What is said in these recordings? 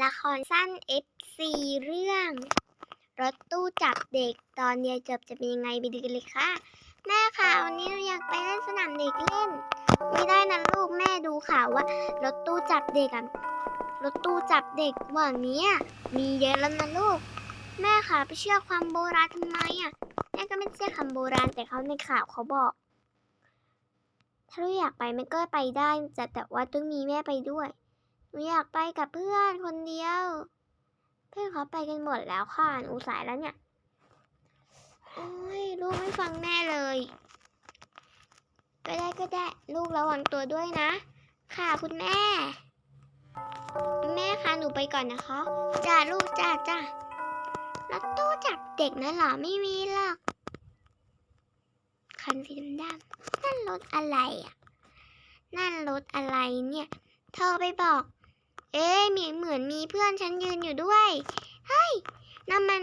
ละครสั้น FC เรื่องรถตู้จับเด็กตอนเรียนจบจะเป็นยังไงไปดูกันเลยค่ะ แม่ค่ะ วันนี้หนูอยากไปเล่นสนามเด็กเล่น ไม่ได้นะลูกแม่ดูข่าวว่ารถตู้จับเด็กอะรถตู้จับเด็กวันนี้อะมีเยอะแล้วนะลูก แม่ค่ะไปเชื่อความโบราณทำไมอะแม่ก็ไม่เชื่อคำโบราณแต่เขาในข่าวเขาบอก ถ้าลูกอยากไปแมันก็ไปได้แต่แต่ว่าต้องมีแม่ไปด้วย หนูอยากไปกับเพื่อนคนเดียว เพื่อนเขาไปกันหมดแล้วค่ะหนูสายแล้วเนี่ยโอ้ยลูกไม่ฟังแม่เลย ก็ได้ก็ได้ลูกระวังตัวด้วยนะ ค่ะคุณแม่ แม่คะหนูไปก่อนนะคะจ้าลูกจ้าจ้ารถตู้จับเด็กนะหรอไม่มีหรอกคันสีดำนั่นรถอะไรอะ นั่นรถอะไรเนี่ย เธอไปบอก เอ๊มีเหมือนมีเพื่อนฉันยืนอยู่ด้วย เฮ้ยน้ำมัน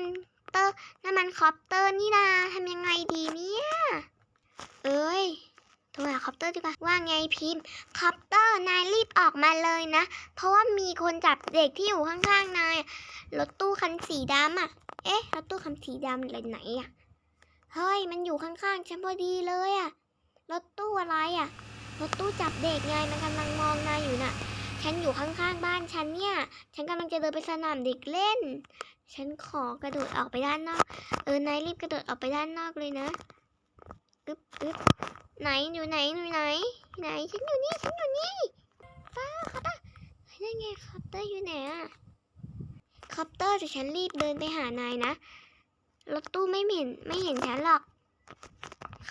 เตอร์น้ำมันคอปเตอร์นี่นาทำยังไงดีเนี่ย เอ้ยโทรหาคอปเตอร์ดีกว่า ว่าไงพิมพ์คอปเตอร์นายรีบออกมาเลยนะ เพราะว่ามีคนจับเด็กที่อยู่ข้างๆนายรถตู้คันสีดำอะ เอ๊ะรถตู้คันสีดำเลยไหนอะ เฮ้ย มันอยู่ข้างๆฉันพอดีเลยอะ รถตู้อะไรอะ รถตู้จับเด็กไงมันกำลังมองนายอยู่น่ะ ฉันอยู่ข้างๆบ้านฉันเนี่ย ฉันกำลังจะเดินไปสนามเด็กเล่น ฉันขอกระโดดออกไปด้านนอก เออนายรีบกระโดดออกไปด้านนอกเลยนะอึ๊บอึ๊บไหนอยู่ไหนอยู่ไหน ไหนฉันอยู่นี่ฉันอยู่นี่ป้าคอปเตอร์เฮ้ยนั่นไงคอปเตอร์อยู่ไหนอะคอปเตอร์แต่ฉันรีบเดินไปหานายนะรถตู้ไม่เห็นไม่เห็นฉันหรอก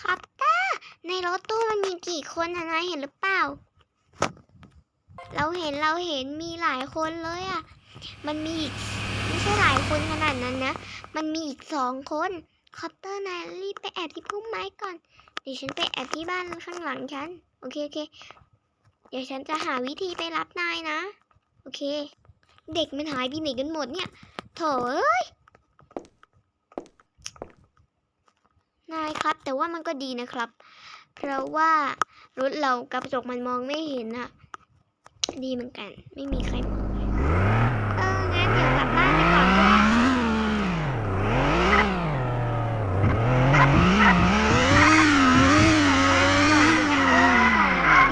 คอปเตอร์ในรถตู้มันมีกี่คนอะนายเห็นหรือเปล่า เราเห็นเราเห็นมีหลายคนเลยอะมันมีอีกไม่ใช่หลายคนขนาดนั้นนะ มันมีอีกสองคนคอปเตอร์นายรีบไปแอบที่พุ่มไม้ก่อน เดี๋ยวฉันไปแอบที่บ้านข้างหลังฉัน โอเคโอเค เดี๋ยวฉันจะหาวิธีไปรับนายนะ โอเค เด็กมันหายไปไหนกันหมดเนี่ยโถเอ้ยนายครับ แต่ว่ามันก็ดีนะครับ เพราะว่ารถเรากระจกมันมองไม่เห็นอะ ดีเหมือนกัน ไม่มีใครมองเลยเออ งั้นเดี๋ยวกลับบ้านไปก่อนก็ได้ส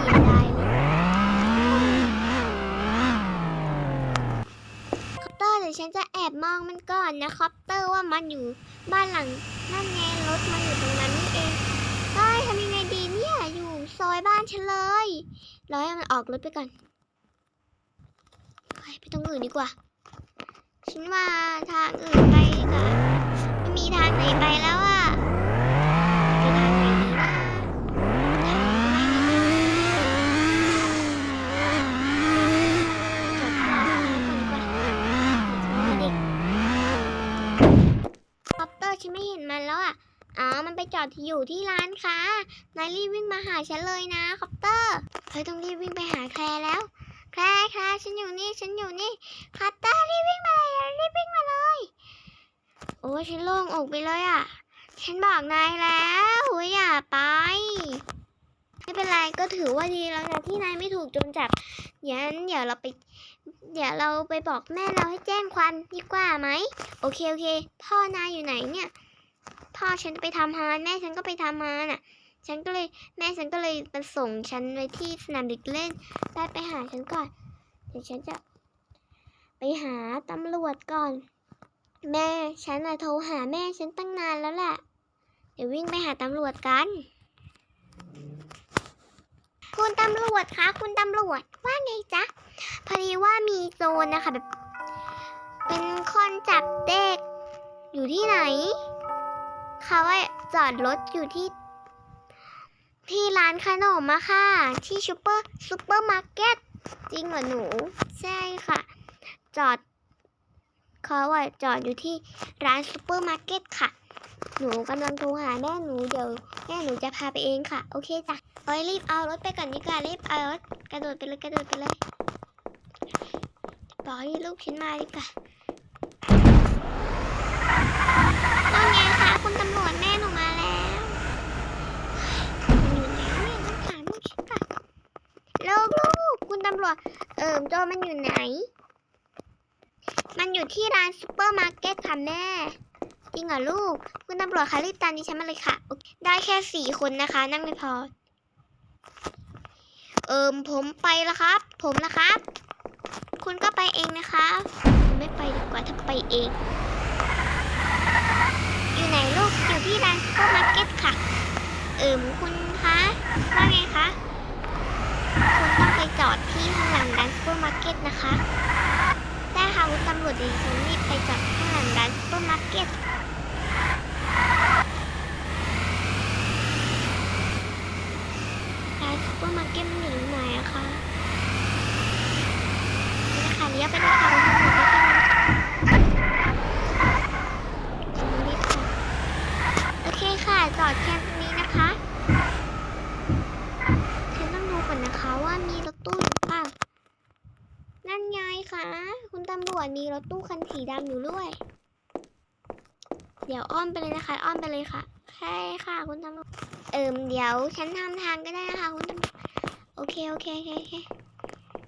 ียดายเลยคอปเตอร์เดี๋ยวฉันจะแอบมองมันก่อนนะคอปเตอร์ว่ามันอยู่บ้านหลังนั่นไงรถมันอยู่ตรงนั้นนี่เองเฮ้ยทำยังไงดีเนี่ยอยู่ซอยบ้านฉันเลยรอให้มันออกรถไปก่อน ตรงอื่นดีกว่าฉันว่าทางอื่นไปดีกว่าไม่มีทางไหนไปแล้วอะไปทางไหนดีนะทางไม่มีจอดรอก่อนดีกว่าเด็กคอปเตอร์ฉันไม่เห็นมันแล้วอะอ๋อ มันไปจอดอยู่ที่ร้านค้านายรีบวิ่งมาหาฉันเลยนะคอปเตอร์เฮ้ยต้องรีบวิ่งไปหาแคลร์แล้ว แคลร์แคลฉันอยู่นี่ ฉันอยู่นี่คอปเตอร์รีบวิ่งมาเลยรีบวิ่งมาเลย โอ้ฉันโล่งอกไปเลยอะ ฉันบอกนายแล้วว่าอย่าไป ไม่เป็นไรก็ถือว่าดีแล้วนะที่นายไม่ถูกโจรจับงั้นเดี๋ยวเราไป เดี๋ยวเราไปบอกแม่เราให้แจ้งความดีกว่าไหมโอเคโอเค พ่อนายอยู่ไหนเนี่ย พ่อฉันไปทำงานแม่ฉันก็ไปทำงานอะ ฉันก็เลยแม่ฉันก็เลยมาส่งฉันไว้ที่สนามเด็กเล่น ได้ไปหาฉันก่อน เดี๋ยวฉันจะ ไปหาตำรวจก่อน แม่ฉันน่ะโทรหาแม่ฉันตั้งนานแล้วแหละ เดี๋ยววิ่งไปหาตำรวจกัน คุณตำรวจคะ คุณตำรวจว่าไงจ๊ะ พอดีว่ามีโจรนะคะแบบ เป็นคนจับเด็ก อยู่ที่ไหน เขาอจอดรถอยู่ที่ ที่ร้านขนมอะค่ะ ที่ซูเปอร์ซูเปอร์มาร์เก็ตจริงเหรอหนู ใช่ค่ะ จอดเขาอะจอดอยู่ที่ร้านซูเปอร์มาร์เก็ตค่ะ หนูกำลังโทรหาแม่หนูเดี๋ยวแม่หนูจะพาไปเองค่ะ โอเคจ้ะเอ้ยรีบเอารถไปก่อนดีกว่ารีบเอารถกระโดดไปเลยกระโดดไปเลยบอกให้ลูกฉันมาดีกว่าว่าไงคะคุณตำรวจแม่หนูมาแล้วอยู่ไหนเนี่ยต้องถามลูกฉันก่อนลูกลูกคุณตำ รวจเอิมโจมันอยู่ไหน มันอยู่ที่ร้านซูเปอร์มาร์เก็ตค่ะแม่ จริงเหรอลูก คุณตำรวจคะรีบตามดิฉันมาเลยค่ะ ได้แค่สี่คนนะคะ นั่งไม่พอ เอิมผมไปแล้วครับ ผมนะครับ คุณก็ไปเองนะคะผมไม่ไปดีกว่าถ้าไปเอง อยู่ไหนลูก อยู่ที่ร้านซูเปอร์มาร์เก็ตค่ะ เอิมคุณคะ ว่าไงคะ จอดที่ข้างหลังร้านซูเปอร์มาร์เก็ตนะคะได้ค่ะคุณตำรวจดิฉันรีบไปจอดข้างหลังร้านซูเปอร์มาร์เก็ตร้านซูเปอร์มาร์เก็ตมันอยู่ไหนอะคะนี่นะคะเลี้ยวไปเลยค่ะคุณตำรวจไปที่นั่นฉันรีบค่ะโอเคค่ะจอดแค่ตรงนี้นะคะ ฉันต้องดูก่อนนะคะว่ามีรถตู้หรือเปล่า นั่นไง คะ คุณตำรวจมีรถตู้คันสีดำอยู่ด้วย เดี๋ยวอ้อมไปเลยนะคะ อ้อมไปเลยค่ะใช่ค่ะ คุณตำรวจเอิมเดี๋ยวฉันทำทางก็ได้นะคะคุณตำรวจโอเคโอเคโอเคเค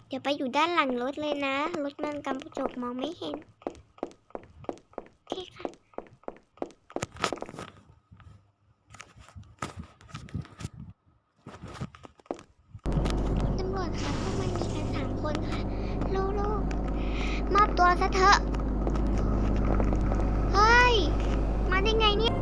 เดี๋ยวไปอยู่ด้านหลังรถเลยนะ รถมันกำกระจกมองไม่เห็น โอเคค่ะ คุณตำรวจคะพวกมันมีกันสามคนค่ะลูกๆมอบ ตัวซะเถอะ เฮ้ย มาได้ไงเนี่ย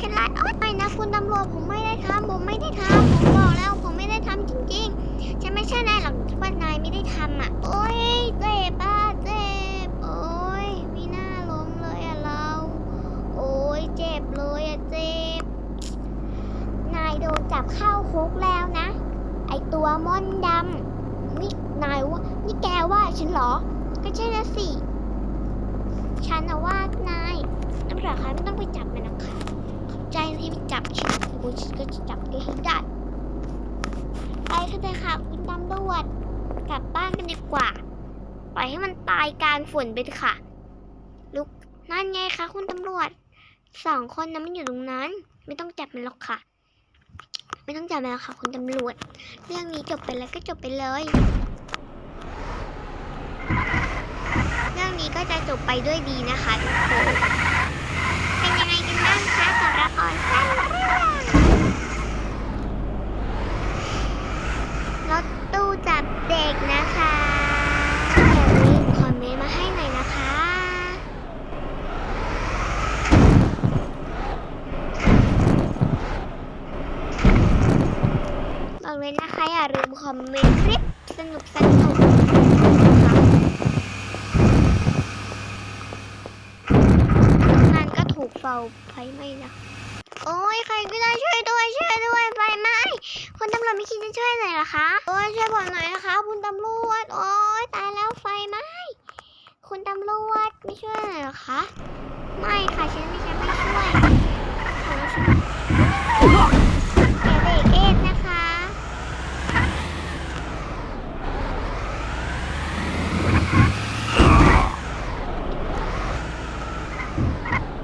คุณนายไม่รอฉันไล่โอ๊ยไม่นะคุณตำรวจผมไม่ได้ทำผมไม่ได้ทำผมบอกแล้วผมไม่ได้ทำจริงๆฉันไม่ใช่นายหรอกว่านายไม่ได้ทำอะ โอ๊ยเจ็บอะเจ็บโอ๊ยไม่น่าล้มเลยอะเรา โอ๊ยเจ็บเลยอะเจ็บ นายโดนจับเข้าคุกแล้วนะ ไอตัวม่อนดำนี่นายว่านี่แกว่าฉันเหรอ ก็ใช่นะสิฉันนะว่านายน้ำปลาคะไม่ต้องไปจับมันนะคะ ใจที่ไปจับฉันกูก็จะจับแกให้ได้ไปกันเลยค่ะคุณตำรวจกลับบ้านกันดีกว่า ปล่อยให้มันตายกลารฝนไปเถอะค่ะ ลุกนั่นไงคะคุณตำรวจสองคนนะมันอยู่ตรงนั้น ไม่ต้องจับมันหรอกค่ะ ไม่ต้องจับมันหรอกค่ะ คุณตำรวจ เรื่องนี้จบไปแล้วก็จบไปเลย เรื่องนี้ก็จะจบไปด้วยดีนะคะทุกคนยังไงกันบ้างคะ กับละครสั้นรถตู้จับเด็กนะคะอย่าลืมคอมเมนต์มาให้หน่อยนะคะ บอกเลยนะคะอย่าลืมคอมเมนต์คลิปสนุกสนุกงานก็ถูกเฝ้าไฟไหม้นะ โอ้ยใครก็ได้ช่วยด้วยช่วยด้วยไฟไหม้คุณตำรวจไม่คิดจะช่วยหน่อยหรอคะโอ้ยช่วยผมหน่อยนะคะ คุณตำรวจโอ้ยตายแล้วไฟไหม้คุณตำรวจไม่ช่วยหน่อยหรอคะไม่ค่ะฉันไม่ฉันไม่ช่วยขอช่วยอย่าเบรกเองนะคะ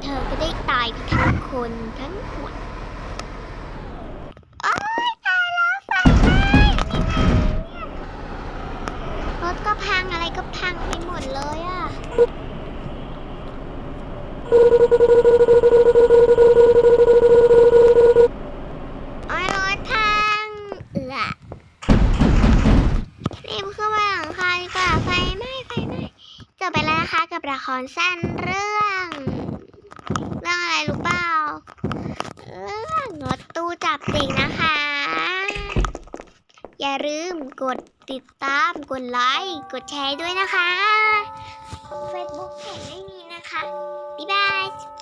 เธอก็ได้ตายไปทั้งค นทั้งหมดโอ๊ยตายแล้วไฟไหม้รถก็พังอะไรก็พังไปหมดเลยอะโอ้ยรถพังเอือรีบขึ้นไปหลังคาดีกว่าไฟไหม้ไฟไหม้จบไปแล้วนะคะกับละครสั้นเรื่อง เรื่องอะไรรู้เปล่า เรื่องรถตู้จับเด็กนะคะ อย่าลืมก ดติดตาม กดไลค์ กดแชร์ด้วยนะคะ Facebook ผมไม่มีนะคะ บ๊ายบาย